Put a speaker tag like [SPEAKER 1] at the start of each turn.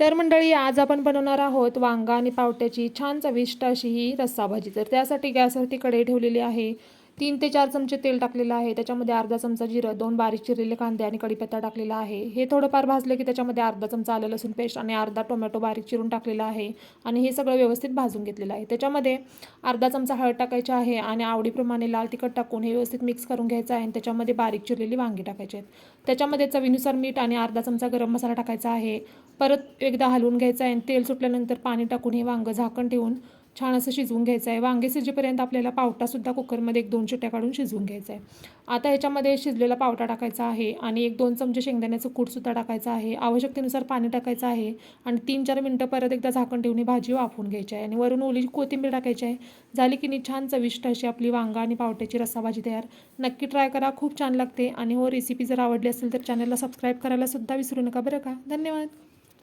[SPEAKER 1] तर मंडळी आज आपण बनवणार आहोत वांगा आणि पावट्याची छान चविष्ट अशी ही रस्सा भाजी. तर त्यासाठी गॅसवरती कढई ठेवलेली आहे. तीन ते चार चमचे तेल टाकलेलं आहे. त्याच्यामध्ये अर्धा चमचा जिरं दोन बारीक चिरलेले कांदे आणि कढीपत्ता टाकलेला आहे. हे थोडंफार भाजलं की त्याच्यामध्ये अर्धा चमचा आलं लसूण पेस्ट आणि अर्धा टोमॅटो बारीक चिरून टाकलेला आहे आणि हे सगळं व्यवस्थित भाजून घेतलेलं आहे. त्याच्यामध्ये अर्धा चमचा हळद टाकायची आहे आणि आवडीप्रमाणे लाल तिखट टाकून हे व्यवस्थित मिक्स करून घ्यायचं आहे आणि त्याच्यामध्ये बारीक चिरलेली वांगी टाकायची आहेत. त्याच्यामध्ये चवीनुसार मीठ आणि अर्धा चमचा गरम मसाला टाकायचा आहे. परत एकदा हलवून घ्यायचं आहे आणि तेल सुटल्यानंतर पाणी टाकून हे वांगं झाकण ठेवून छान असं शिजवून घ्यायचं आहे. वांगे शिजेपर्यंत आपल्याला पावटासुद्धा कुकरमध्ये एक दोन चिट्ट्या काढून शिजवून घ्यायचं आहे. आता ह्याच्यामध्ये शिजलेला पावटा टाकायचा आहे आणि एक दोन चमचे शेंगदाण्याचं कूटसुद्धा टाकायचं आहे. आवश्यकतेनुसार पाणी टाकायचं आहे आणि तीन चार मिनटं परत एकदा झाकण ठेवून ही भाजी वाफवून घ्यायची आहे आणि वरून ओली कोथिंबीर टाकायची आहे. झाली की नाही छान चविष्ट अशी आपली वांगा आणि पावट्याची रस्साभाजी तयार. नक्की ट्राय करा खूप छान लागते. आणि हो रेसिपी जर आवडली असेल तर चॅनलला सबस्क्राईब करायला सुद्धा विसरू नका. बरं का? धन्यवाद.